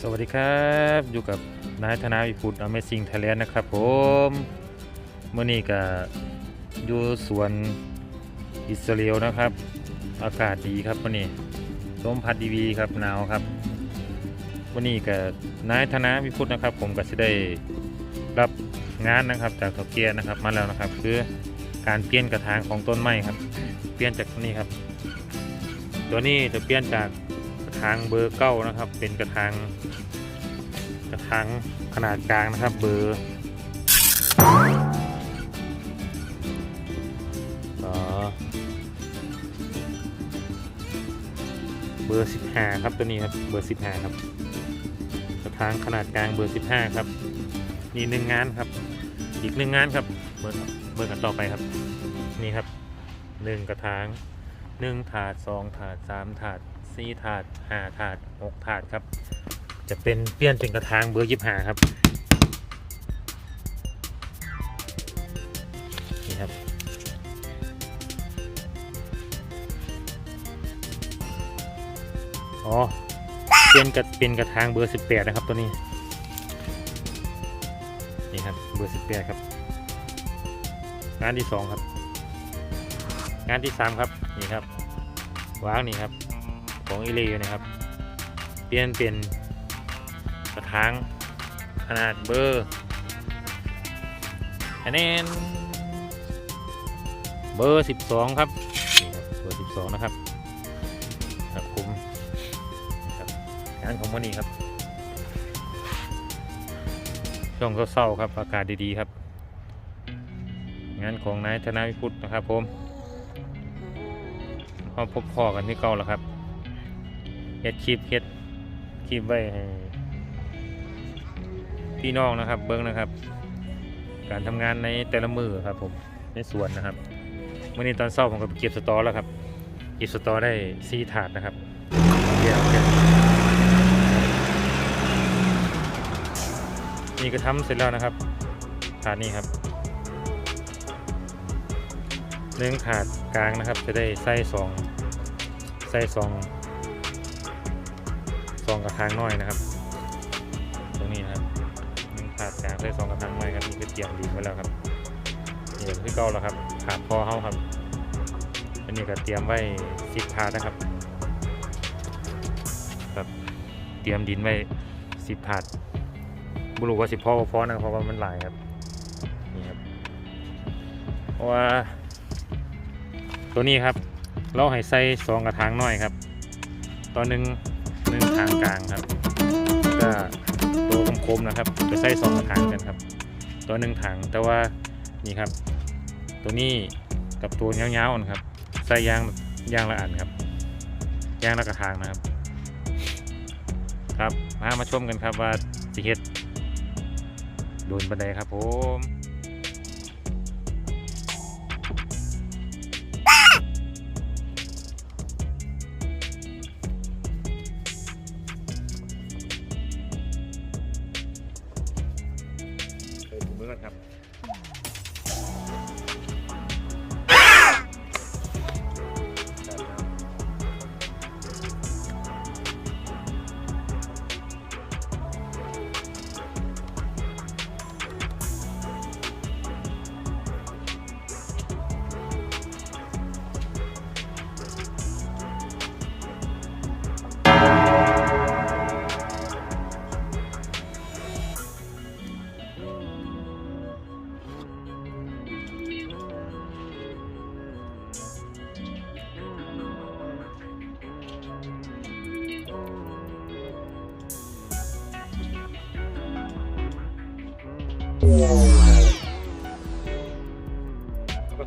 สวัสดีครับอยู่กับนายธนาวิพุทธ Amazing Thailand นะครับผมเมื่อนี้ก็อยู่สวนอิสราเอลนะครับ อากาศดีครับวันนี้ลมพัดดีๆครับหนาวครับวันนี้ก็นายธนาวิพุทธนะครับ ผมก็จะได้รับงานนะครับจากเถาเกียนะครับมาแล้วนะครับ คือการเปลี่ยนกระถางของต้นไม้ครับ เปลี่ยนจากนี่ครับ ตัวนี้จะเปลี่ยนจาก ถางเบอร์เก้านะครับ เป็นกระถางกระถางขนาดกลางนะครับ เบอร์อ๋อเบอร์สิบห้าครับตัวนี้ครับเบอร์สิบห้าครับ กระถางขนาดกลางเบอร์สิบห้าครับนี่หนึ่งงานครับ อีกหนึ่งงานครับ เบอร์เบอร์กันต่อไปครับ นี่ครับหนึ่งกระถางหนึ่งถาดสองถาดสามถาด สี่ถาดห้าถาดหกถาดครับ จะเป็นเปลี่ยนเป็นกระถางเบอร์ยี่ห้าครับนี่ครับอ๋อเปลี่ยนกระเป็นกระถางเบอร์สิบแปดนะครับตัวนี้นี่ครับเบอร์สิบแปดครับ งานที่สองครับ งานที่สามครับนี่ครับวางนี่ครับ ของอิเลอยู่นะครับ เปลี่ยนเป็นกระถางขนาดเบอร์อันนี้เบอร์สิบสองครับนี่ครับเบอร์สิบสองนะครับครับผมครับงานของวันนี้ครับ ช่วงเศร้าๆครับ อากาศดีๆครับ งานของนายธนาวิพุทธนะครับผมพอพบพอกันที่เก่าแล้วครับ เฮ็ดคลิปเฮ็ดคลิปไว้ให้พี่น้องนะครับ เบิ้งนะครับ การทำงานในแต่ละมือครับผมในสวนนะครับเมื่อนี้ตอนเช้าผมก็เก็บสตอแล้วครับเก็บสตอได้ซีถาดนะครับเดี๋ยวนี่ก็ทำเสร็จแล้วนะครับถาดนี้ครับหนึ่งถาดกลางนะครับ จะได้ไส้สองไส้สอง สองกระถางน้อยนะครับ ตรงนี้นะครับหนึ่งถาดกลางไส้สองกระถางน้อยครับนี่คือเตรียมดีไว้แล้วครับนี่เป็นที่เก่าแล้วครับถาดพอเฮาครับ อันนี้ก็เตรียมไว้สิบถาดนะครับครับเตรียมดินไว้สิบถาดบุรุษว่าสิบพ่อบ่อนะเพราะว่ามันหลายครับนี่ครับเพราะว่า ตัวนี้ครับ เราให้ใส่สองกระถางน้อยครับตอนหนึ่ง ทางกลางครับก็ตัวคมๆนะครับจะใส่สองกระถางกันครับ ตัวหนึ่งถังแต่ว่านี่ครับ ตัวนี้กับตัวยาวๆนะครับใส่ยางยางละอันครับยางละกระถางนะครับ ครับมามาชมกันครับว่าสิเฮ็ดโดนบันไดครับผม แล้วก็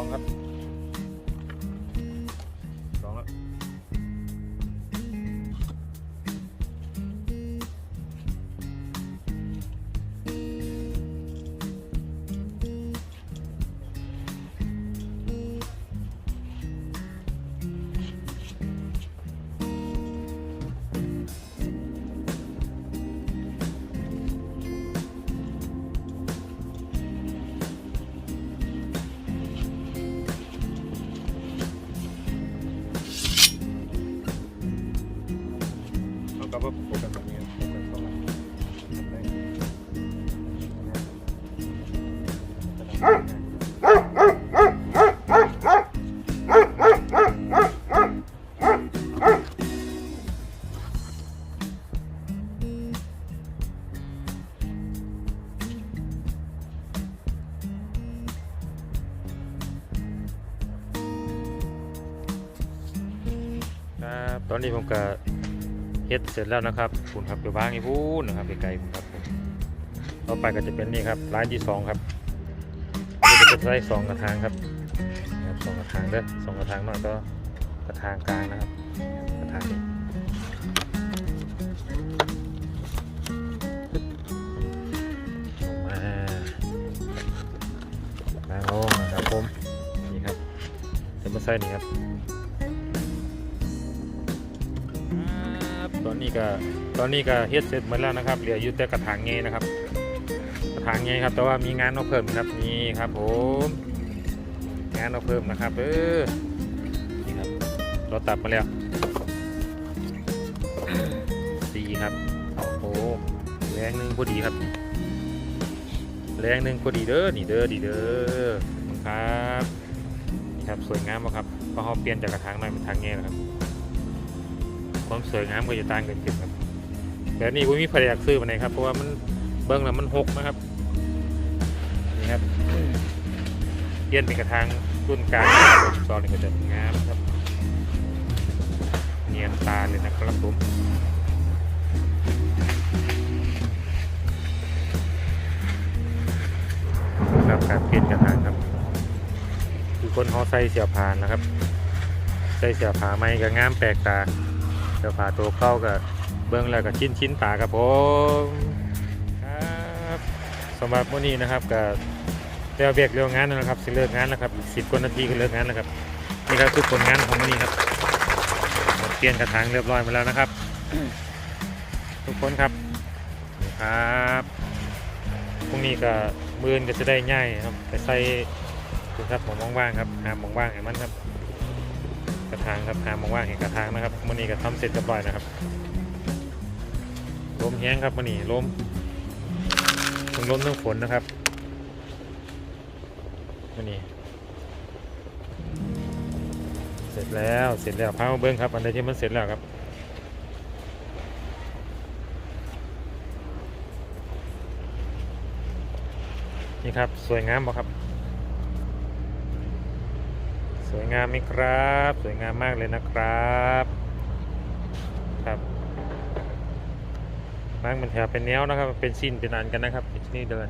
อ ครับตอนนี้ผมก็เฮ็ดเสร็จแล้วนะครับคุณครับอยู่บ้างอีพูนนะครับไกลๆผมครับผมต่อไปก็จะเป็นนี่ครับร้านที่สองครับ ใส่สองกระถางครับนี่ครับสองกระถางเด้อสองกระถางหน่อยก็กระถางกลางนะครับ กระถางนี้ลงมาล้างลงนะครับผมนี่ครับจะมาใส่นี่ครับตอนนี้ก็ตอนนี้ก็เฮ็ดเสร็จหมดแล้วนะครับ เหลืออยู่แต่กระถางเงนะครับางเงครับ แต่ว่ามีงานเอาเพิ่มครับนี่ครับผมงานเอาเพิ่มนะครับเออนี่ครับเราตัดมาแล้วสี่ครับโอ้โหแรงหนึ่งพอดีครับแรงหนึ่งพอดีเด้อนี่เด้อดีเด้อครับนี่ครับสวยงามมากครับพราะเขาเปลี่ยนจากกระถางหน่อยเป็นทางเงนะครับความสวยงามก็จะต่างกันขึ้นครับแต่นี่ผมมีแผนกซื้อมาไหนครับเพราะว่ามันเบิ้งแล้วมันหกนะครับ ครับเปลี่ยนเป็นกระถางรุ่นกลางตอนนี้ก็จะงามครับ เนียนตาเลยนะครับผมครับการเปลี่ยนกระถางครับ คือคนเขาใส่เสียผานนะครับใส่เสียผาไม้ก็งามแปลกตาเดี๋ยวพาตัวเข้ากับเบื้องแล้วก็ชิ้นชิ้นตาครับผมครับสำหรับวันนี้นะครับกับ เรียวเบียกเรียวงานแล้วนะครับสิเลิกงานแล้วครับอีกสิบกว่านาทีก็เลิกงานแล้วครับนี่ครับคือผลงานของวันนี้ครับเปลี่ยนกระถางเรียบร้อยมาแล้วนะครับ ทุกคนครับครับพรุ่งนี้ก็มือนก็จะได้ง่ายครับไปใส่ดูครับหมองว่างครับหามองว่างให้มันครับ กระถางครับหามองว่างเห็นกระถางนะครับมันนี้ก็ทำเสร็จเรียบร้อยนะครับลมแห้งครับมันนี้ลมทั้งลมทั้งฝนนะครับ นนี้เสร็จแล้วเสร็จแล้วพามาเบิ้งครับอันใดที่มันเสร็จแล้วครับนี่ครับสวยงามปะครับ สวยงามไหมครับ สวยงามมากเลยนะครับครับมากมันแถวเป็นแนวนะครับ เป็นสิ้นเป็นอันกันนะครับที่นี่เดิน